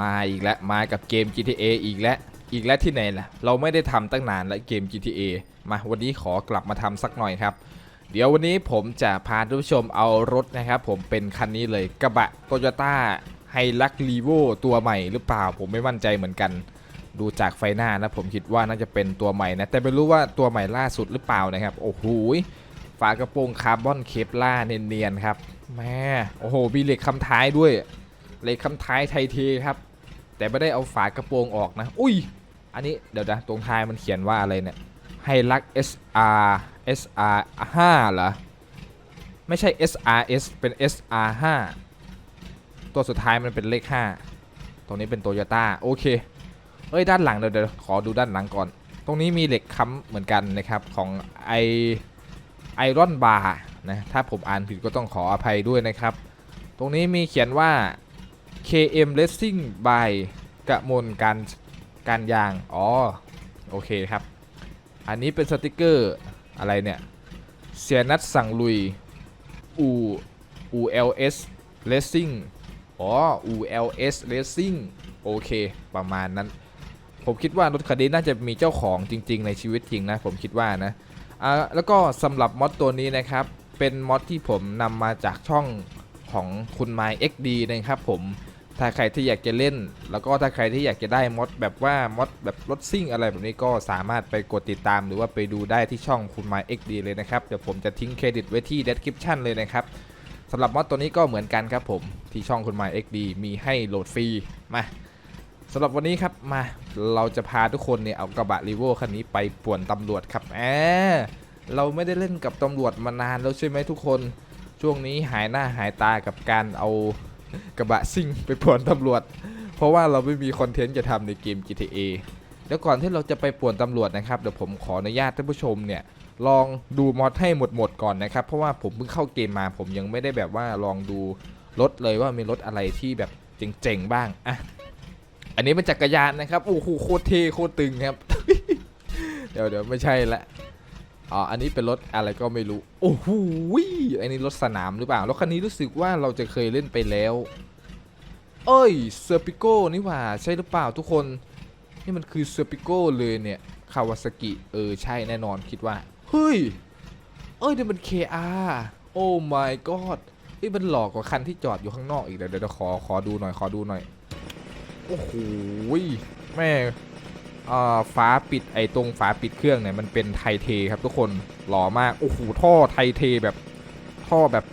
มาอีกแล้วมากับเกม GTA อีกแล้วอีกแล้วที่ไหนล่ะ เราไม่ได้ทำตั้งนานแล้วเกม GTA มาวันนี้ขอกลับมาทำสักหน่อยครับ เดี๋ยววันนี้ผมจะพาท่านผู้ชมเอารถนะครับ ผมเป็นคันนี้เลยกระบะโตโยต้าไฮลักรีโวตัวใหม่หรือเปล่าผมไม่มั่นใจเหมือนกัน ดูจากไฟหน้านะผมคิดว่าน่าจะเป็นตัวใหม่นะแต่ไม่รู้ว่าตัวใหม่ล่าสุดหรือเปล่านะครับ โอ้โหฝากระโปรงคาร์บอนเคปล่าเนียนๆครับแม่โอ้โหมีเหล็กคำท้ายด้วย เล็กคำท้ายไทเทครับ แต่ไม่ได้เอาฝากระโปรงออกนะ อุ้ย อันนี้เดี๋ยวนะตรงท้ายมันเขียนว่าอะไรเนี่ยไฮลัก SR SR 5เหรอ ไม่ใช่ SRS เป็น SR 5ตัวสุดท้ายมันเป็นเลข 5 ตรงนี้เป็นโตโยต้าโอเค เอ้ยด้านหลังเดี๋ยวเดี๋ยวขอดูด้านหลังก่อน ตรงนี้มีเหล็กค้ำเหมือนกันนะครับของไอไอรอนบาร์นะ ถ้าผมอ่านผิดก็ต้องขออภัยด้วยนะครับ ตรงนี้มีเขียนว่า KM Racing by กระมวลการการยาง อ๋อ โอเคครับ อันนี้เป็นสติกเกอร์อะไรเนี่ย เสียนัดสั่งลุยอูอู LS Racing อ๋ออู LS Racing โอเค ประมาณนั้น ผมคิดว่ารถคันนี้น่าจะมีเจ้าของจริง ๆ ในชีวิตจริงนะ ผมคิดว่านะอ่าแล้วก็สำหรับมอดตัวนี้นะครับ เป็นมอดที่ผมนำมาจากช่องของคุณ My XD นะครับผม ถ้าใครที่อยากจะเล่น แล้วก็ถ้าใครที่อยากจะได้มอดแบบว่ามอดแบบรถซิ่งอะไรแบบนี้ก็สามารถไปกดติดตามหรือว่าไปดูได้ที่ช่องคุณ My XD เลยนะครับ เดี๋ยวผมจะทิ้งเครดิตไว้ที่ description เลยนะครับสำหรับมอดตัวนี้ก็เหมือนกันครับผมที่ช่องคุณ My XD มีให้โหลดฟรีมาสำหรับวันนี้ครับมาเราจะพาทุกคนเนี่ยเอากระบะรีโวคันนี้ไปป่วนตำรวจครับแอบเราไม่ได้เล่นกับตำรวจมานานแล้วใช่ไหมทุกคนช่วงนี้หายหน้าหายตากับการเอา กระบะซิ่งไปป่วนตำรวจ เพราะว่าเราไม่มีคอนเทนต์จะทำในเกม GTA เดี๋ยวก่อนที่เราจะไปป่วนตำรวจนะครับเดี๋ยวผมขออนุญาตท่านผู้ชมเนี่ยลองดูมอดให้หมดๆก่อนนะครับ เพราะว่าผมเพิ่งเข้าเกมมาผมยังไม่ได้แบบว่าลองดูรถเลยว่ามีรถอะไรที่แบบเจ๋งๆบ้างอะอันนี้เป็นจักรยานนะครับโอ้โหโคตรเท่โคตรตึงครับ เดี๋ยวเดี๋ยวไม่ใช่ละ อ๋ออันนี้เป็นรถอะไรก็ไม่รู้ โอ้โหอันนี้รถสนามหรือเปล่ารถคันนี้รู้สึกว่าเราจะเคยเล่นไปแล้ว เอ้ยเซอร์ปิโก้นี่หว่าใช่หรือเปล่าทุกคน นี่มันคือเซอร์ปิโก้เลยเนี่ยคาวาซากิเออใช่แน่นอนคิดว่า เฮ้ย เอ้ยนี่มัน KR โอ้ my god เอ้ยมันหลอกกว่าคันที่จอดอยู่ข้างนอกอีกเดี๋ยวเดี๋ยวขอขอดูหน่อยขอดูหน่อย โอ้โหแม่อ่ ฝาปิดไอ้ตรงฝาปิดเครื่องเนี่ยมันเป็นไทเทครับทุกคนหล่อมากโอ้โหท่อไทเทแบบท่อแบบ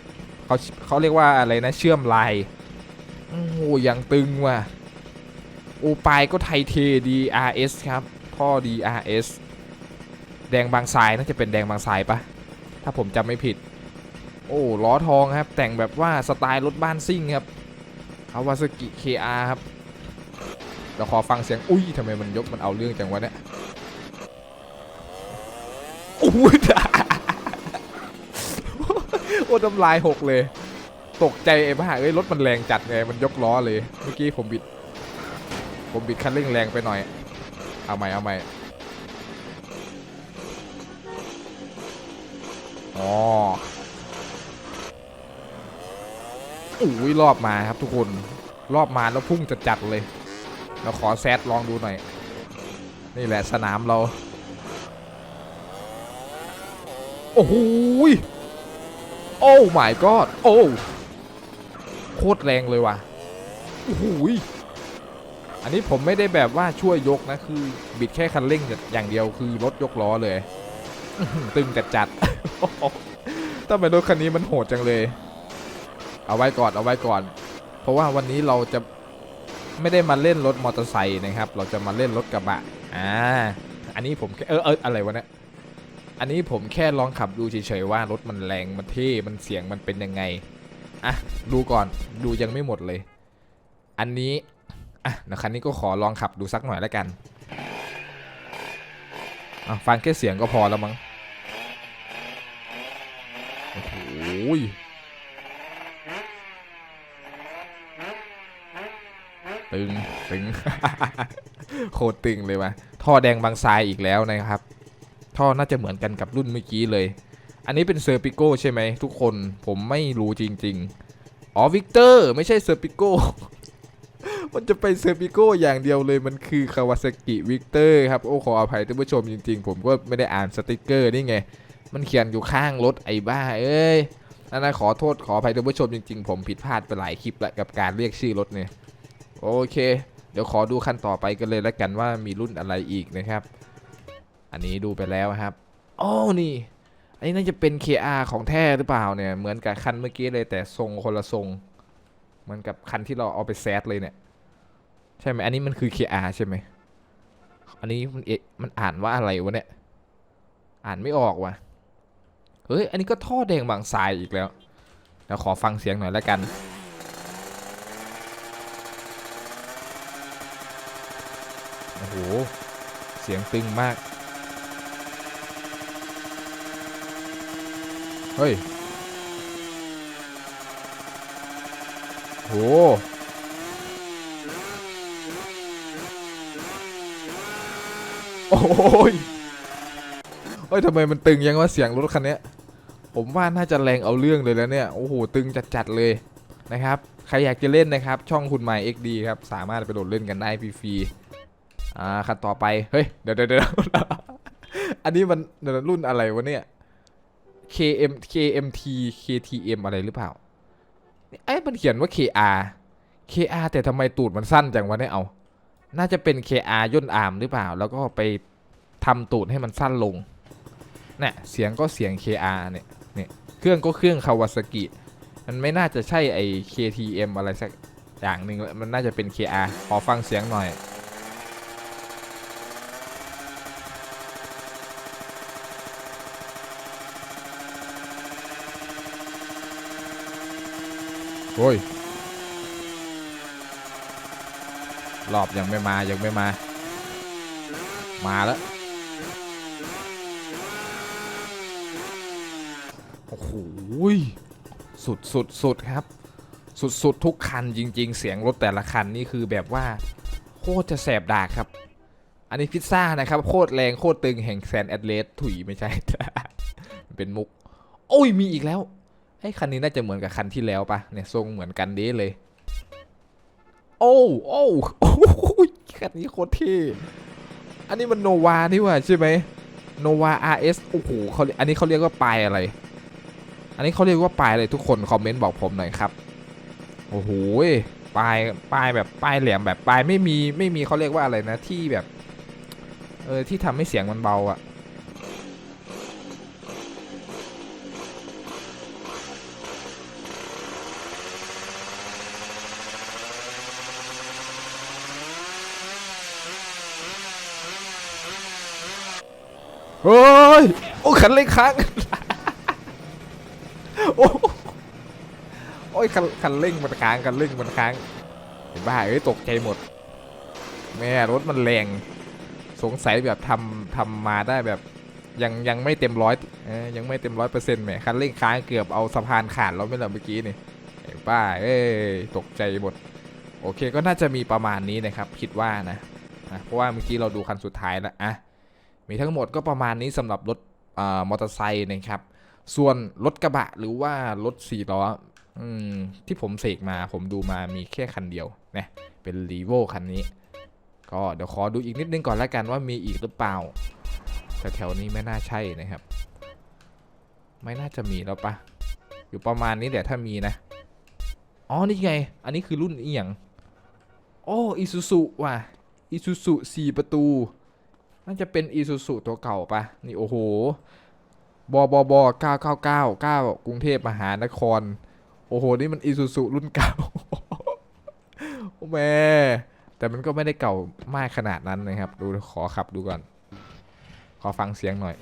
เขาเขาเรียกว่าอะไรนะเชื่อมลายโอ้โหยังตึงว่ะโอปลายก็ไทเท DRS ครับท่อ DRS แดงบางทรายน่าจะเป็นแดงบางทรายปะถ้าผมจำไม่ผิด โอ้ล้อทองครับแต่งแบบว่าสไตล์รถบ้านซิ่งครับอาวาซากิ KR ครับ ดี๋ยวขอฟังเสียง อุ้ยทำไมมันยกมันเอาเรื่องจังวะเนี่ยอุ้ยโอ้น้ำลายหกเลย ตกใจไอ้บ้าเอ้ยรถมันแรงจัดไงมันยกล้อเลย เมื่อกี้ผมบิด ผมบิดคันเร่งแรงไปหน่อย เอาใหม่เอาใหม่อ๋ออุ้ยรอบมาครับทุกคน รอบมาแล้วพุ่งจะจัดๆเลย เราขอแซดลองดูหน่อย นี่แหละสนามเรา โอ้โหโอ้ my god โอ้โคตรแรงเลยว่ะโอ้โหยอันนี้ผมไม่ได้แบบว่าช่วยยกนะ คือบิดแค่คันเร่งอย่างเดียวคือรถยกล้อเลย ตึงจัดจัดๆถ้าเป็นรถคันนี้มันโหดจังเลย เอาไว้ก่อนเอาไว้ก่อน เพราะว่าวันนี้เราจะ ไม่ได้มาเล่นรถมอเตอร์ไซค์นะครับ เราจะมาเล่นรถกระบะ อ่า อันนี้ผมเออเอออะไรวะเนี่ย อันนี้ผมแค่ลองขับดูเฉยๆว่ารถมันแรง มันเท่ มันเสียง มันเป็นยังไง อะ ดูก่อน ดูยังไม่หมดเลย อันนี้ อะนะคันนี้ก็ขอลองขับดูสักหน่อยแล้วกันอะฟังแค่เสียงก็พอแล้วมั้ง โอ้โห ตึงตึงโคตรตึงเลยว่ะท่อแดงบางทรายอีกแล้วนะครับ ท่อน่าจะเหมือนกันกับรุ่นเมื่อกี้เลย อันนี้เป็นเซอร์ปิโก้ใช่ไหมทุกคนผมไม่รู้จริง ๆอ๋อวิกเตอร์ไม่ใช่เซอร์ปิโก้มันจะไปเซอร์ปิโก้อย่างเดียวเลยมันคือคาวาซากิวิกเตอร์ครับ โอ้ขออภัยท่านผู้ชมจริง ๆ ผมก็ไม่ได้อ่านสติกเกอร์นี่ไง มันเขียนอยู่ข้างรถไอ้บ้า เอ้ยนั่นนะขอโทษขออภัยท่านผู้ชมจริง ๆ ผมผิดพลาดไปหลายคลิปแล้วกับการเรียกชื่อรถเนี่ย โอเค เดี๋ยวขอดูคันต่อไปกันเลยแล้วกันว่ามีรุ่นอะไรอีกนะครับ อันนี้ดูไปแล้วครับโอ๋อนี่ อันนี้น่าจะเป็น KR ของแท้หรือเปล่าเนี่ย เหมือนกับคันเมื่อกี้เลยแต่ทรงคนละทรง เหมือนกับคันที่เราเอาไปแซดเลยเนี่ย ใช่ไหมอันนี้มันคือ KR ใช่ไหม อันนี้มันเอะมันอ่านว่าอะไรวะเนี่ย อ่านไม่ออกว่ะ เฮ้ย อันนี้ก็ท่อแดงบางทรายอีกแล้ว เดี๋ยวขอฟังเสียงหน่อยแล้วกัน โอ้โห เสียงตึงมาก เฮ้ยโหโอ้ยเฮ้ยทำไมมันตึงยังว่าเสียงรถคันนี้ผมว่าน่าจะแรงเอาเรื่องเลยแล้วเนี่ย โอ้โห ตึงจัดๆเลยนะครับ ใครอยากจะเล่นนะครับ ช่องคุณไมเอ็กดีครับ สามารถไปโหลดเล่นกันได้ฟรีๆ อ่าคันต่อไป เฮ้ย เดี๋ยวเดี๋ยวเดี๋ยวอันนี้มันเดี๋ยวรุ่นอะไรวะเนี่ย KM KMT KTM อะไรหรือเปล่าเอ้ยมันเขียนว่า KR KR แต่ทำไมตูดมันสั้นจังวะเนี่ยเอา น่าจะเป็น KR ย่นอาร์มหรือเปล่า แล้วก็ไปทำตูดให้มันสั้นลงเนี่ยเสียงก็เสียง KR เนี่ยเนี่ยเครื่องก็เครื่องคาวาซากิ มันไม่น่าจะใช่ไอ้ KTM อะไรสักอย่างหนึ่งแล้วมันน่าจะเป็น KR ขอฟังเสียงหน่อย โอ้ยรอบยังไม่มายังไม่มา มาแล้วโอ้โหสุดสุดสุดครับ สุดสุดทุกคันจริง ๆ เสียงรถแต่ละคันนี่คือแบบว่า โคตรจะแสบดากครับ อันนี้พิซซ่านะครับ โคตรแรงโคตรตึงแห่งแซนแอดเลสถุยไม่ใช่ เป็นมุก โอ้ยมีอีกแล้ว ไอ้คันนี้น่าจะเหมือนกับคันที่แล้วปะเนี่ยทรงเหมือนกันเด้เลย โอ้โอ้โอ้คันนี้โคตรเท่อันนี้มันโนวานี่ว่าใช่ไหมโนวา RS โอ้โหเขาอันนี้เขาเรียกว่าปลายอะไร อันนี้เขาเรียกว่าปลายอะไรทุกคนคอมเมนต์บอกผมหน่อยครับโอ้โหปลายปลายแบบปลายแหลมแบบปลายไม่มีไม่มีเขาเรียกว่าอะไรนะที่แบบเออที่ทำให้เสียงมันเบาอะ เฮ้ย โอ้คันเร่งค้างโอ้โอ้ยคันคันเร่งมันค้างคันเร่งมันค้างเห็นบ้าเอ้ยตกใจหมดแม่รถมันแรง สงสัยแบบทำทำมาได้แบบ ยังยังไม่เต็มร้อยยังไม่เต็มร้อยเปอร์เซ็นต์แหมคันเร่งค้างเกือบเอาสะพานขาดแล้วไม่หรอเมื่อกี้นี่เห็นป้าเอ้ยตกใจหมดโอเคก็น่าจะมีประมาณนี้นะครับ คิดว่านะนะเพราะว่าเมื่อกี้เราดูคันสุดท้ายแล้วอะ มีทั้งหมดก็ประมาณนี้สำหรับรถมอเตอร์ไซค์นะครับ ส่วนรถกระบะหรือว่ารถสี่ล้อที่ผมเสกมาผมดูมามีแค่คันเดียวนะเป็นรีโวคันนี้ ก็เดี๋ยวขอดูอีกนิดนึงก่อนแล้วกันว่ามีอีกหรือเปล่าแถวๆนี้ไม่น่าใช่นะครับ ไม่น่าจะมีแล้วปะอยู่ประมาณนี้เดี๋ยวถ้ามีนะอ๋อนี่ไง อันนี้คือรุ่นอีหยังโอ้อิซูซุว่ะอิซูซุสี่ประตู น่าจะเป็นอีซูซูตัวเก่าปะนี่โอ้โหบอบอบอเก้าเก้าเก้าเก้ากรุงเทพมหานคร โอ้โห นี่มันอีซูซูรุ่นเก่าโอ้แม่แต่มันก็ไม่ได้เก่ามากขนาดนั้นนะครับ ดูขอขับดูก่อน ขอฟังเสียงหน่อย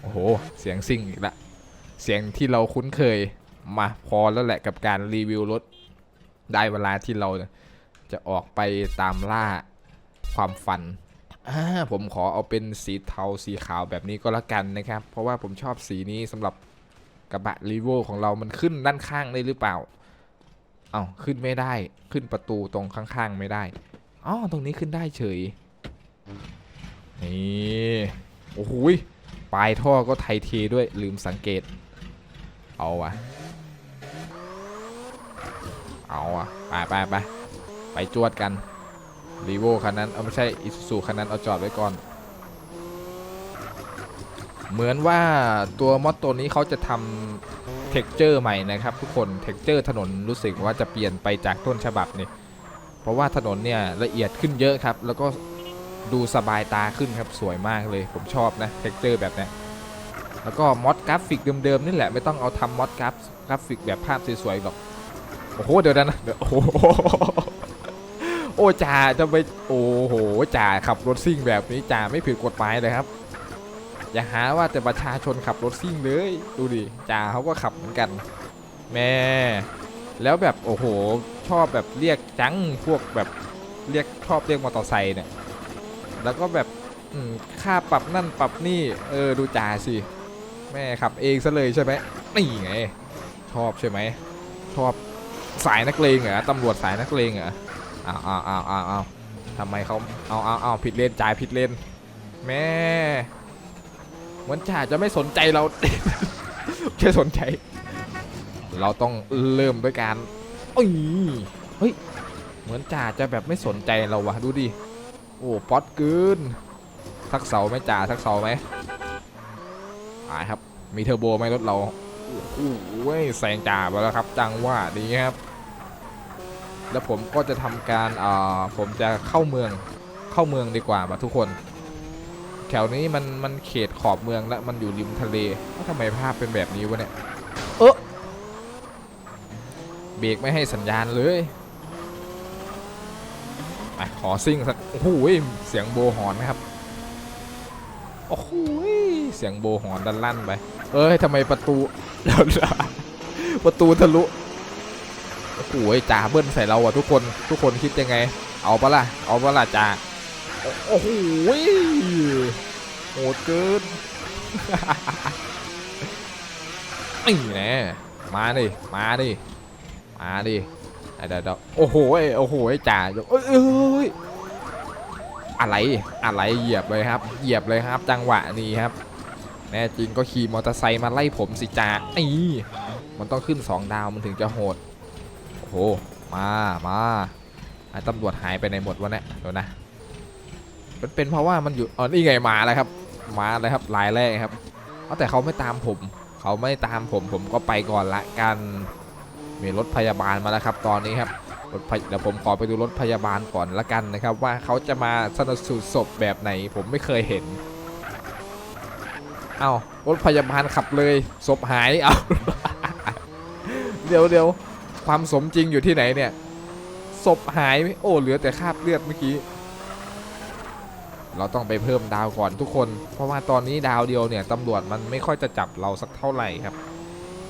โอ้โห เสียงซิ่งอีกละ เสียงที่เราคุ้นเคย มาพอแล้วแหละกับการรีวิวรถ ได้เวลาที่เราจะออกไปตามล่าความฝัน อ่าผมขอเอาเป็นสีเทาสีขาวแบบนี้ก็แล้วกันนะครับ เพราะว่าผมชอบสีนี้สำหรับกระบะรีโวของเรามันขึ้นด้านข้างได้หรือเปล่า เอ้าขึ้นไม่ได้ขึ้นประตูตรงข้างๆไม่ได้อ๋อตรงนี้ขึ้นได้เฉยนี่โอ้โหยปลายท่อก็ไทยเทด้วยลืมสังเกต เอาวะเอาอะไปไปไปไปจวดกัน รีโวคันนั้นเอาไม่ใช่อิซูซูคันนั้นเอาจอดไว้ก่อน เหมือนว่าตัวมอดตัวนี้เขาจะทำเท็กเจอร์ใหม่นะครับ ทุกคนเท็กเจอร์ถนนรู้สึกว่าจะเปลี่ยนไปจากต้นฉบับนี่เพราะว่าถนนเนี่ยละเอียดขึ้นเยอะครับ แล้วก็ดูสบายตาขึ้นครับสวยมากเลย ผมชอบนะเท็กเจอร์แบบนี้แล้วก็มอดกราฟิกเดิมๆนี่แหละไม่ต้องเอาทำมอดกราฟกราฟิกแบบภาพสวยๆหรอกโอ้โหเดี๋ยวนะเดี๋ยวโอ้โห โอ้จ่าจะไปโอ้โหจ่าขับรถซิ่งแบบนี้จ่าไม่ผิดกฎหมายเลยครับ อย่าหาว่าแต่ประชาชนขับรถซิ่งเลยดูดิจ่าเขาก็ขับเหมือนกัน แม่ แล้วแบบโอ้โหชอบแบบเรียกจังพวกแบบเรียกชอบเรียกมอเตอร์ไซค์เนี่ยแล้วก็แบบค่าปรับนั่นปรับนี่เออดูจ่าสิแม่ขับเองซะเลยใช่ไหมนี่ไงชอบใช่ไหมชอบสายนักเลงเหรอตำรวจสายนักเลงเหรอ อ้าวอ้าวอ้าวอ้าวอ้าทำไมเขาเอาเอาเอาผิดเลนจ่ายผิดเลนแม่เหมือนจ่าจะไม่สนใจเราแค่สนใจ เราต้องเริ่มด้วยการเอ้ยเฮ้ยเหมือนจ่าจะแบบไม่สนใจเราวะดูดิโอ้ป๊อตเกินทักเสาไหมจ่าทักเสาไหมอ่าครับมีเทอร์โบไหมรถเราโอ้โหแซงจ่าไปแล้วครับจังว่าดีครับ แล้วผมก็จะทำการอ่าผมจะเข้าเมืองเข้าเมืองดีกว่าบทุกคน แถวนี้มันมันเขตขอบเมืองและมันอยู่ริมทะเลแล้วทำไมภาพเป็นแบบนี้วะเนี่ยเออเบรกไม่ให้สัญญาณเลยไปขอซิ่งสักโอ้โหเสียงโบหอนนะครับโอ้โหเสียงโบหอนดันลั่นไป เอ้ยทำไมประตู ประตูทะลุ โอ้จ่าเบิ้ลใส่เราอะทุกคนทุกคนคิดยังไง เอาปะล่ะเอาปะล่ะจ่าโอ้โหโหดเกินนี่แน่มาดิมาดิมาดิเดี๋ยวเดโอ้โหโอ้โหจ่าเอ้ยเอ้ยอะไรอะไรเหยียบเลยครับ เหยียบเลยครับ จังหวะนี้ครับแน่จริงก็ขี่มอเตอร์ไซค์มาไล่ผมสิจ่าไอ้มันต้องขึ้น 2 ดาวมันถึงจะโหด โอ้โห มามาไอ้ตำรวจหายไปในหมดวะเนี่ยเดี๋ยวนะมันเป็นเพราะว่ามันอยู่อ๋อนี่ไงมาแล้วครับ มาแล้วครับลายแรกครับแต่เขาไม่ตามผม เขาไม่ตามผมผมก็ไปก่อนละกันมีรถพยาบาลมาแล้วครับ ตอนนี้ครับรถพยเดี๋ยวผมขอไปดูรถพยาบาลก่อนละกันนะครับ ว่าเขาจะมาสนสูตศพแบบไหน ผมไม่เคยเห็น เอารถพยาบาลขับเลยศพหายเอาเดี๋ยวเดี๋ยว ความสมจริงอยู่ที่ไหนเนี่ยศพหายโอ้เหลือแต่คราบเลือดเมื่อกี้ เราต้องไปเพิ่มดาวก่อนทุกคน เพราะว่าตอนนี้ดาวเดียวเนี่ยตำรวจมันไม่ค่อยจะจับเราสักเท่าไหร่ครับ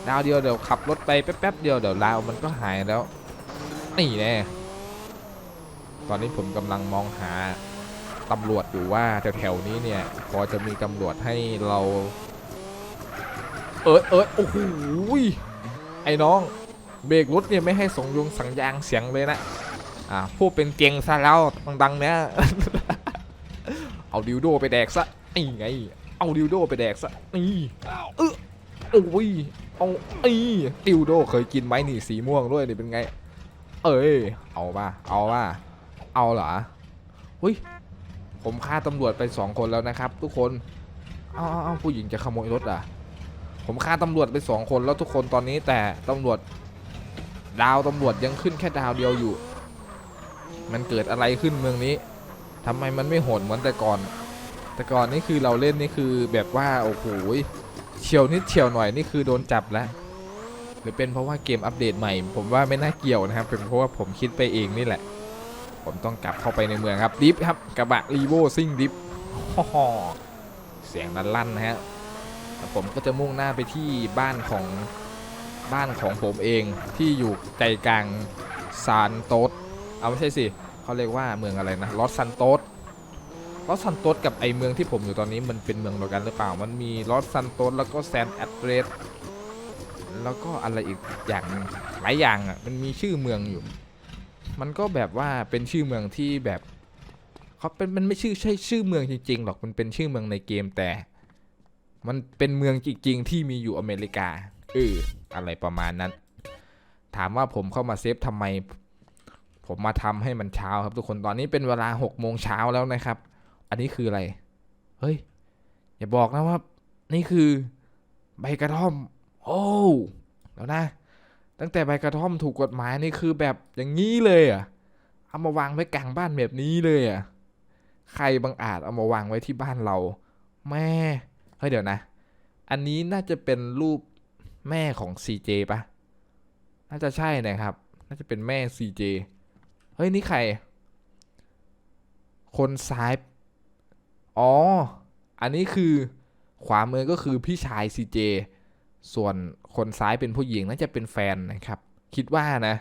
ดาวเดียวเดี๋ยวขับรถไปแป๊บๆเดียวเดี๋ยวดาวมันก็หายแล้วนี่แน่ตอนนี้ผมกำลังมองหาตำรวจอยู่ว่าแถวๆนี้เนี่ยพอจะมีตำรวจให้เรา เออเออโอ้โหยไอ้น้อง เบรกรถเนี่ยไม่ให้ส่งยงสัญญาณเสียงเลยนะอ่าพูดเป็นเกียงซะแล้วดังๆเนี่ยเอาดิวโดไปแดกซะนี่ไง เอาดิวโดไปแดกซะนี่เออโอ้ยเอาไอ้ดิวโดเคยกินไหมนี่สีม่วงด้วยนี่เป็นไง เอ้ยเอาป่ะเอาป่ะเอาเหรอหุ้ยผมฆ่าตำรวจไปสองคนแล้วนะครับ ทุกคนเอาเอาเอาผู้หญิงจะขโมยรถอะผมฆ่าตำรวจไปสองคนแล้วทุกคนตอนนี้แต่ตำรวจ ดาวตำรวจยังขึ้นแค่ดาวเดียวอยู่ มันเกิดอะไรขึ้นเมืองนี้ทำไมมันไม่โหดเหมือนแต่ก่อน แต่ก่อนนี่คือเราเล่นนี่คือแบบว่าโอ้โหเฉียวนิดเฉียวหน่อยนี่คือโดนจับแล้วหรือเป็นเพราะว่าเกมอัปเดตใหม่ ผมว่าไม่น่าเกี่ยวนะครับ เป็นเพราะว่าผมคิดไปเองนี่แหละ ผมต้องกลับเข้าไปในเมืองครับดิฟครับกระบะรีโวซิ่งดิฟเสียงนั้นลั่นนะฮะแล้วผมก็จะมุ่งหน้าไปที่บ้านของ บ้านของผมเองที่อยู่ใจกลางซานโตสเอาไม่ใช่สิเขาเรียกว่าเมืองอะไรนะลอสซันโตสลอสซันโตสกับไอเมืองที่ผมอยู่ตอนนี้มันเป็นเมืองเดียวกันหรือเปล่า มันมีลอสซันโตสแล้วก็แซนแอดเรสแล้วก็อะไรอีกอย่างหลายอย่างอะมันมีชื่อเมืองอยู่ มันก็แบบว่าเป็นชื่อเมืองที่แบบเขาเป็นมันไม่ชื่อใช่ชื่อเมืองจริงๆหรอกมันเป็นชื่อเมืองในเกมแต่ มันเป็นเมืองจริงๆที่มีอยู่อเมริกา เอออะไรประมาณนั้น ถามว่าผมเข้ามาเซฟทำไม ผมมาทำให้มันเช้าครับทุกคนตอนนี้เป็นเวลาหกโมงเช้าแล้วนะครับ อันนี้คืออะไร เฮ้ย อย่าบอกนะว่า นี่คือใบกระท่อม โอ้แล้วนะ ตั้งแต่ใบกระท่อมถูกกฎหมายนี่คือแบบอย่างนี้เลยอะเอามาวางไว้กลางบ้านแบบนี้เลยอะใครบังอาจเอามาวางไว้ที่บ้านเรา แม่เฮ้ยเดี๋ยวนะ อันนี้น่าจะเป็นรูป แม่ของ CJ ปะน่าจะใช่นะครับ น่าจะเป็นแม่ CJ เฮ้ย นี่ใคร คนซ้าย อ๋อ อันนี้คือขวามือก็คือพี่ชาย CJ ส่วนคนซ้ายเป็นผู้หญิงน่าจะเป็นแฟนนะครับ คิดว่านะ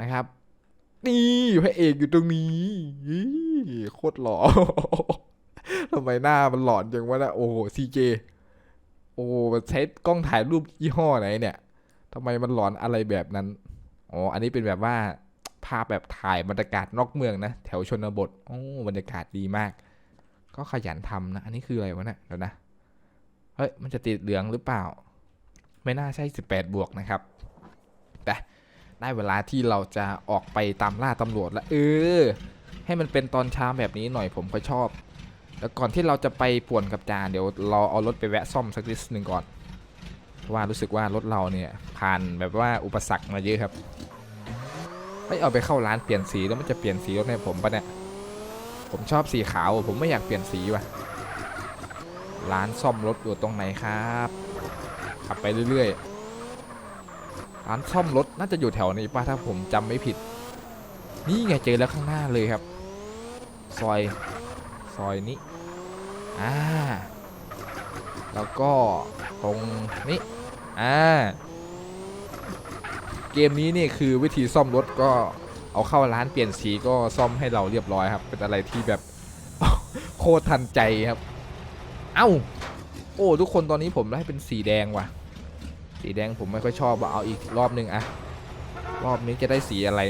นะครับ นี่พระเอกอยู่ตรงนี้โคตรหล่อทำไมหน้ามันหลอนจังวะนะโอ้โห CJ โอ้ใช้กล้องถ่ายรูปยี่ห้อไหนเนี่ยทำไมมันหลอนอะไรแบบนั้นอ๋ออันนี้เป็นแบบว่าภาพแบบถ่ายบรรยากาศนอกเมืองนะแถวชนบทโอ้บรรยากาศดีมาก ก็ขยันทำนะ อันนี้คืออะไรวะเนี่ยเดี๋ยวนะเฮ้ยมันจะติดเหลืองหรือเปล่า ไม่น่าใช่ 18 บวกนะครับ แต่ได้เวลาที่เราจะออกไปตามล่าตำรวจแล้วเออ ให้มันเป็นตอนเช้าแบบนี้หน่อยผมก็ชอบ แล้วก่อนที่เราจะไปป่วนกับจานเดี๋ยวเราเอารถไปแวะซ่อมสักนิดหนึ่งก่อนเพราะว่ารู้สึกว่ารถเราเนี่ยผ่านแบบว่าอุปสรรคมาเยอะครับไม่เอาไปเข้าร้านเปลี่ยนสีแล้วมันจะเปลี่ยนสีรถให้ผมปะเนี่ยผมชอบสีขาวผมไม่อยากเปลี่ยนสีว่ะร้านซ่อมรถอยู่ตรงไหนครับขับไปเรื่อยๆร้านซ่อมรถน่าจะอยู่แถวนี้ป่ะถ้าผมจำไม่ผิด นี่ไงเจอแล้วข้างหน้าเลยครับ ซอย ซอยนี้ อ่า แล้วก็ตรงนี้ อ่า เกมนี้นี่คือวิธีซ่อมรถก็เอาเข้าร้านเปลี่ยนสีก็ซ่อมให้เราเรียบร้อยครับ เป็นอะไรที่แบบโคตรทันใจครับ เอ้า โอ้ทุกคนตอนนี้ผมได้เป็นสีแดงว่ะ สีแดงผมไม่ค่อยชอบอะเอาอีกรอบนึงอะรอบนี้จะได้สีอะไร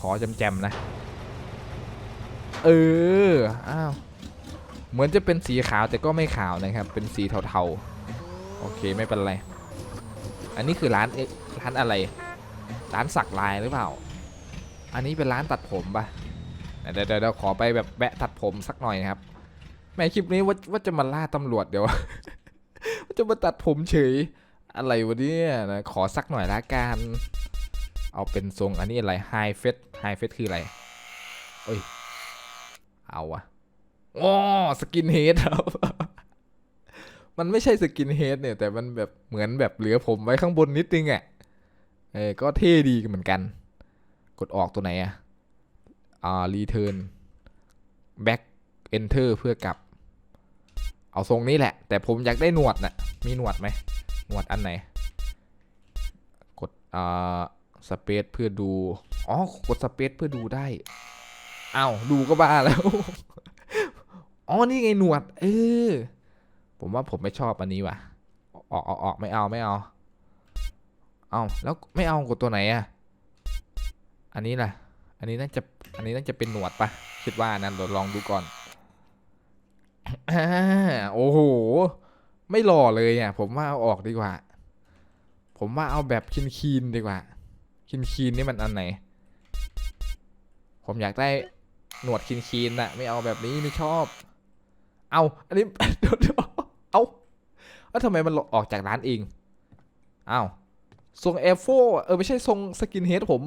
ขอแจมๆนะ เออ อ้าว เหมือนจะเป็นสีขาวแต่ก็ไม่ขาวนะครับ เป็นสีเทาๆ โอเคไม่เป็นไร อันนี้คือร้านเอ๊ะร้านอะไร ร้านสักลายหรือเปล่า อันนี้เป็นร้านตัดผมปะเดี๋ยวเดี๋ยวเดี๋ยวขอไปแบบแวะตัดผมสักหน่อยนะครับ แม่คลิปนี้ว่าว่าจะมาล่าตำรวจเดี๋ยวว่าจะมาตัดผมเฉย อะไรวะเนี่ยนะขอสักหน่อยละกัน เอาเป็นทรงอันนี้อะไรไฮเฟสไฮเฟสคืออะไรเอ้ย เอาวะโอ้สกินเฮดครับ มันไม่ใช่สกินเฮดเนี่ย แต่มันแบบเหมือนแบบเหลือผมไว้ข้างบนนิดนึงอะ่ะเออก็เท่ดีเหมือนกัน กดออกตัวไหนอะ่ะอ่ารีเทิร์นแบ็กเอนเตอร์เพื่อกลับ เอาทรงนี้แหละ แต่ผมอยากได้หนวดน่ะ มีหนวดไหมหนวดอันไหน กดอ่าสเปซเพื่อดู อ๋อ กดสเปซเพื่อดูได้ อ้าวดูก็บ้าแล้ว อ๋อ นี่ไงหนวด เออ ผมว่าผมไม่ชอบอันนี้ว่ะ ออกออกออกไม่เอาไม่เอา เอาแล้วไม่เอากดตัวไหนอะอันนี้ล่ะ อันนี้น่าจะ อันนี้น่าจะเป็นหนวดปะคิดว่านั้นเราลองดูก่อนโอ้โห ไม่หล่อเลยอะ ผมว่าเอาออกดีกว่า ผมว่าเอาแบบคินคีนดีกว่า คินคีนนี่มันอันไหน ผมอยากได้ หนวดคินคีนๆน่ะ ไม่เอาแบบนี้ไม่ชอบ เอาอันนี้เดี๋ยวเอาแล้วทำไมมันออกจากร้านเองเอาทรงเอฟโฟเออไม่ใช่ทรงสกินเฮดผม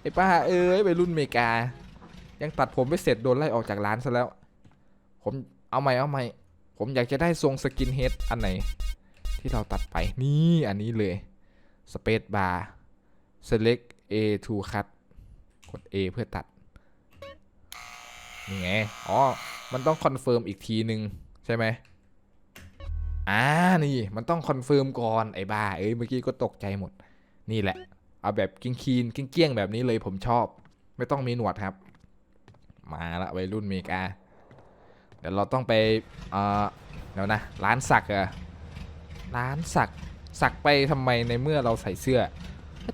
ไอ้ป้าเอ้ยไปรุ่นอเมริกา ยังตัดผมไม่เสร็จโดนไล่ออกจากร้านซะแล้ว ผมเอาใหม่เอาใหม่ผมอยากจะได้ทรงสกินเฮดอันไหน ที่เราตัดไปนี่อันนี้เลย Space Bar Select A to Cut กด A เพื่อตัด นี่ไง อ๋อ มันต้องคอนเฟิร์มอีกทีนึง ใช่ไหมอ่า นี่ มันต้องคอนเฟิร์มก่อนไอ้บ้า เอ้ย เมื่อกี้ก็ตกใจหมด นี่แหละ เอาแบบกินคีนๆเกี้ยงแบบนี้เลยผมชอบ ไม่ต้องมีหนวดครับ มาละวัยรุ่นเมกา เดี๋ยวเราต้องไปเอ่อเดี๋ยวนะ ร้านสักอะร้านสัก สักไปทำไมในเมื่อเราใส่เสื้อ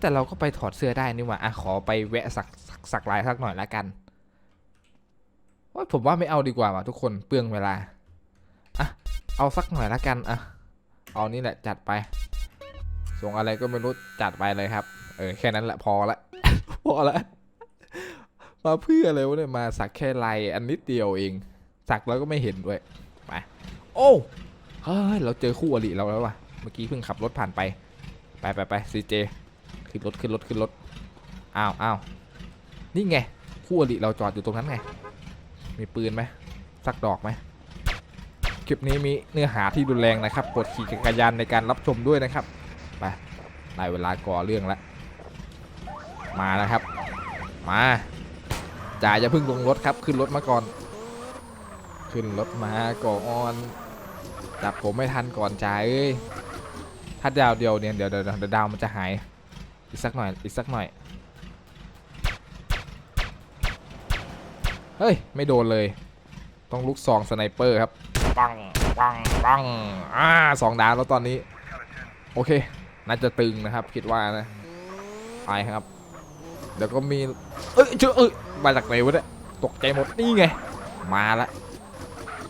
แต่เราก็ไปถอดเสื้อได้นี่หว่าอะขอไปแวะสักสักสักลายสักหน่อยละกัน โอ้ยผมว่าไม่เอาดีกว่าว่ะทุกคนเปลืองเวลาอะเอาสักหน่อยละกันอะเอานี่แหละจัดไป ส่งอะไรก็ไม่รู้จัดไปเลยครับ เออแค่นั้นแหละพอละ พอละ มาเพื่ออะไรวะเนี่ยมาสักแค่ลายอันนิดเดียวเอง สักแล้วก็ไม่เห็นด้วยไปโอ้เฮ้ยเราเจอคู่อริเราแล้วว่ะเมื่อกี้เพิ่งขับรถผ่านไป ไปไปไปซีเจขึ้นรถขึ้นรถขึ้นรถอ้าวอ้าวนี่ไงคู่อริเราจอดอยู่ตรงนั้นไง มีปืนไหมสักดอกไหมคลิปนี้มีเนื้อหาที่รุนแรงนะครับกดขี่จักรยานในการรับชมด้วยนะครับไปได้เวลาก่อเรื่องแล้วมาแล้วครับ มาจ่าจะพึ่งลงรถครับ ขึ้นรถมาก่อน ขึ้นรถมาก่อนจับผมไม่ทันก่อนจ่าเอ้ยถ้าดาวเดียวเนี่ยเดี๋ยวเดี๋ยวดาวมันจะหายอีกสักหน่อยอีกสักหน่อย เฮ้ย ไม่โดนเลย ต้องลุกซองสไนเปอร์ครับ ปัง ปัง ปัง อ่าสองดาวแล้วตอนนี้ โอเค น่าจะตึงนะครับ คิดว่านะไปครับ เดี๋ยวก็มี เอ้ยเจอเอ้ย มาจากไหนวะเนี่ย ตกใจหมด นี่ไง มาละ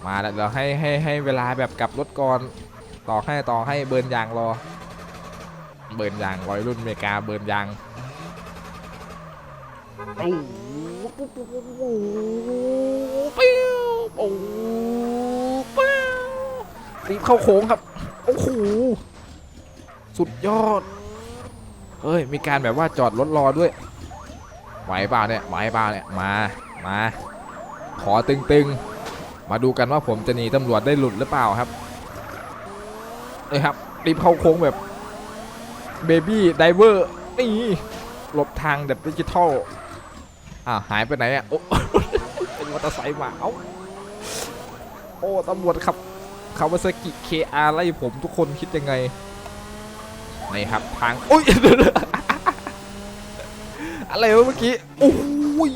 มาล้วเดี๋ยวให้ให้ให้เวลาแบบกลับรถก่อน ต่อให้ต่อให้เบิร์นยางรอ เบิร์นยางวัยรุ่นอเมริกาเบิร์นยาง โอ้โหปิ้วโอ้โหปิ้วรีบเข้าโค้งครับ โอ้โห สุดยอด เฮ้ย มีการแบบว่าจอดรถรอด้วยไหวเปล่าเนี่ยไหวเปล่าเนี่ย มา มา ขอตึงๆ มาดูกันว่าผมจะหนีตำรวจได้หลุดหรือเปล่าครับนี่ครับ รีบเข้าโค้งแบบเบบี้ไดเวอร์นี่หลบทางแบบดิจิทัล อ่าวหายไปไหนอะโอ้เป็นมอเตอร์ไซค์มาเอ้าโอ้ตำรวจขับคาวาซากิเคอาไล่ผมทุกคนคิดยังไงนี่ครับทางโอ้ยอะไรวะเมื่อกี้โอ้ย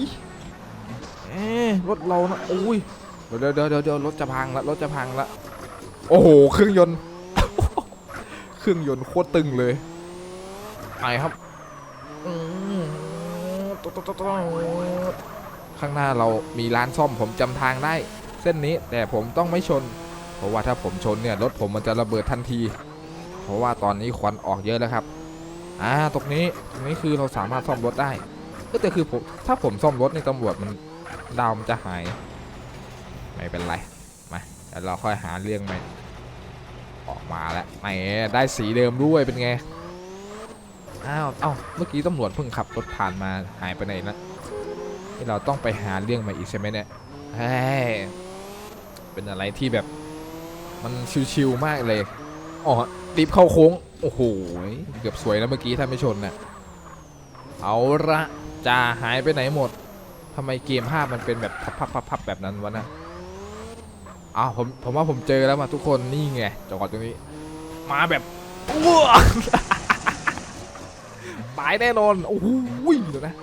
เอ๊ะรถเรานะโอ้ยเดี๋ยวเดี๋ยวเดี๋ยวเดี๋ยวรถจะพังละรถจะพังละโอ้โหเครื่องยนต์ เครื่องยนต์โคตรตึงเลยไปครับอืมตุ๊ดตุ๊ดตุ๊ดตุ๊ด ข้างหน้าเรามีร้านซ่อมผมจำทางได้ เส้นนี้แต่ผมต้องไม่ชน เพราะว่าถ้าผมชนเนี่ยรถผมมันจะระเบิดทันที เพราะว่าตอนนี้ควันออกเยอะแล้วครับอ่าตรงนี้ตรงนี้คือเราสามารถซ่อมรถได้ก็แต่คือผมถ้าผมซ่อมรถในตำรวจมันดาวมันจะหาย ไม่เป็นไรมาเดี๋ยวเราค่อยหาเรื่องใหม่ออกมาแล้วไหนได้สีเดิมด้วยเป็นไง อ้าวเอ้าเมื่อกี้ตำรวจเพิ่งขับรถผ่านมาหายไปไหนนะที่เราต้องไปหาเรื่องม่อีกใช่ไหมเนี่ยเฮ้ยเป็นอะไรที่แบบมันชิวๆมากเลยอ๋อรีบเข้าโค้ง โอ้โห เกือบสวยแล้วเมื่อกี้ถ้าไม่ชนน่ะ เอาละจ่าหายไปไหนหมดทำไมเกมภาพมันเป็นแบบพับๆๆๆแบบนั้นวะนะอ้าวผมผมว่าผมเจอแล้วมาทุกคนนี่ไงจอดตรงนี้ มาแบบว้า ตายแน่นอนโอ้โหเดี๋ยวนะ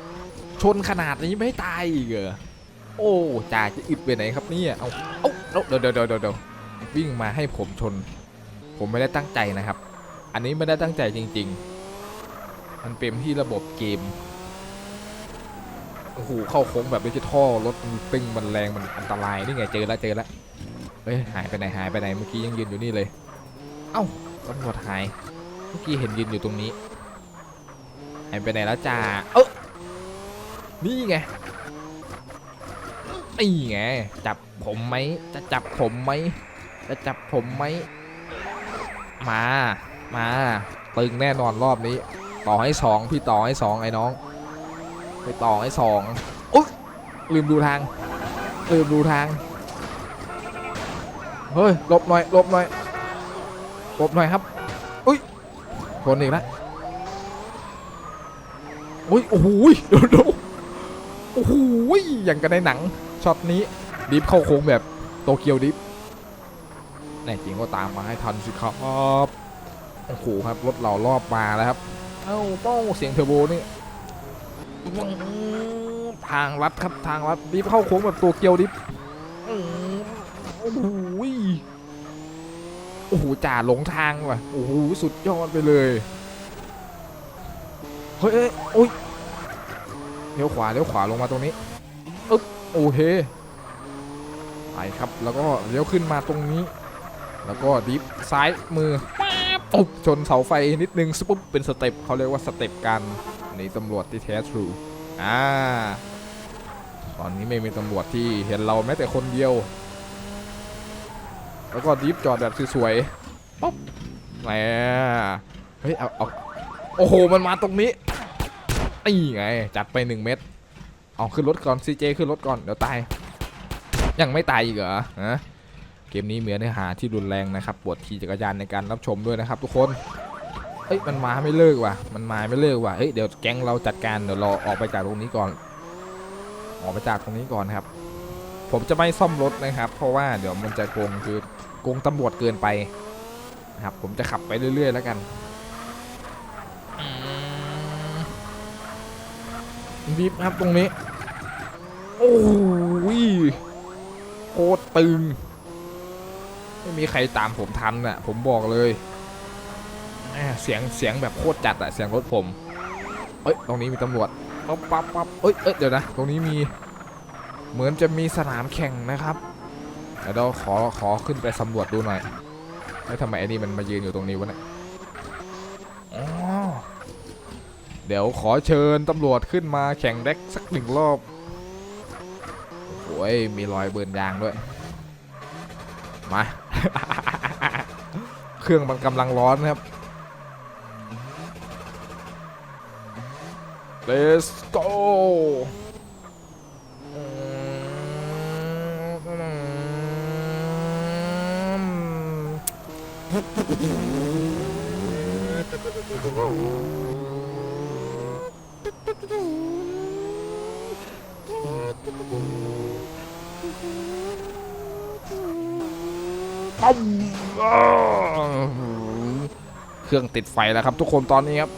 ชนขนาดนี้ไม่ตายอีกเหรอโอ้จ่าจะอึดไปไหนครับเนี่ยเอาเอาเดี๋ยวเดี๋ยวเดี๋ยวเดี๋ยววิ่งมาให้ผมชน ผมไม่ได้ตั้งใจนะครับ อันนี้ไม่ได้ตั้งใจจริง ๆ มันเป็นที่ระบบเกมโอ้โหเข้าโค้งแบบดิจิทัลรถมันตึงมันแรงมันอันตรายนี่ไงเจอแล้วเจอแล้วเฮ้ยหายไปไหนหายไปไหนเมื่อกี้ยังยืนอยู่นี่เลย เอ้าตำรวจหาย เมื่อกี้เห็นยืนอยู่ตรงนี้ หายไปไหนแล้วจ่าเออนี่ไงนี่ไง จับผมไหม จะจับผมไหม จะจับผมไหม มา มาตึงแน่นอนรอบนี้ ต่อให้สองพี่ต่อให้สองไอ้น้อง ไปต่อให้สองอุ๊ยลืมดูทาง ลืมดูทาง เฮ้ยหลบหน่อยหลบหน่อยหลบหน่อยครับ อุ้ยชนอีกแล้ว อุ้ยโอ้โหยเดี๋ยวดี๋ยวโอ้โหยอย่างกันในหนังช็อตนี้ดิฟเข้าโค้งแบบโตเกียวดิฟแน่จริงก็ตามมาให้ทันสิครับโอ้โหครับรถเรารอบมาแล้วครับเอ้าเป้าเสียงเทอร์โบนี่ทางลัดครับทางลัดดิฟเข้าโค้งแบบโตเกียวดิฟโอ้โหยโอ้โหจ่าหลงทางว่ะโอ้โหสุดยอดไปเลย เฮ้ยโอ้ยเลี้ยวขวาเลี้ยวขวาลงมาตรงนี้อึ๊บโอเคไปครับแล้วก็เลี้ยวขึ้นมาตรงนี้ แล้วก็ดิฟซ้ายมือปุ๊บชนเสาไฟนิดนึงสปุ๊บเป็นสเต็ปเขาเรียกว่าสเต็ปการหนีตำรวจที่แท้ทรูอ่าตอนนี้ไม่มีตำรวจที่เห็นเราแม้แต่คนเดียว แล้วก็ดิฟจอดแบบสวยๆป๊อปแหมเฮ้ยเอาเอา โอ้โห มันมาตรงนี้นี่ไง จัดไปหนึ่งเม็ด เอาขึ้นรถก่อนซีเจขึ้นรถก่อน เดี๋ยวตาย ยังไม่ตายอีกเหรอฮะเกมนี้เหมือนเนื้อหาที่รุนแรงนะครับ ปวดขี่จักรยานในการรับชมด้วยนะครับ ทุกคน เอ้ย มันมาไม่เลิกว่ะ มันมาไม่เลิกว่ะเอ้ย เดี๋ยวแก๊งเราจัดการ เดี๋ยวรอออกไปจากตรงนี้ก่อน ออกไปจากตรงนี้ก่อนครับ ผมจะไม่ซ่อมรถนะครับ เพราะว่าเดี๋ยวมันจะโกงคือโกงตำรวจเกินไปนะครับ ผมจะขับไปเรื่อย ๆ แล้วกัน มบีบครับตรงนี้ โอ้ยโคตรตึง ไม่มีใครตามผมทันอะผมบอกเลยเสียงเสียงแบบโคตรจัดอะเสียงรถผม เอ้ยตรงนี้มีตำรวจปั๊บปั๊บปั๊บเอ้ยเอ้ยเดี๋ยวนะ ตรงนี้มี เหมือนจะมีสนามแข่งนะครับเดี๋ยวเราขอขอขึ้นไปสำรวจดูหน่อยแล้วทำไมไอ้นี่มันมายืนอยู่ตรงนี้วะเนี่ยอ๋อ เดี๋ยวขอเชิญตำรวจขึ้นมาแข่งเด็กสักหนึ่งรอบโอ้ยมีรอยเบิร์นยางด้วย มา เครื่องมันกำลังร้อนนะครับ Let's go ปั๊มอ้าว เครื่องติดไฟแล้วครับทุกคนตอนนี้ครับ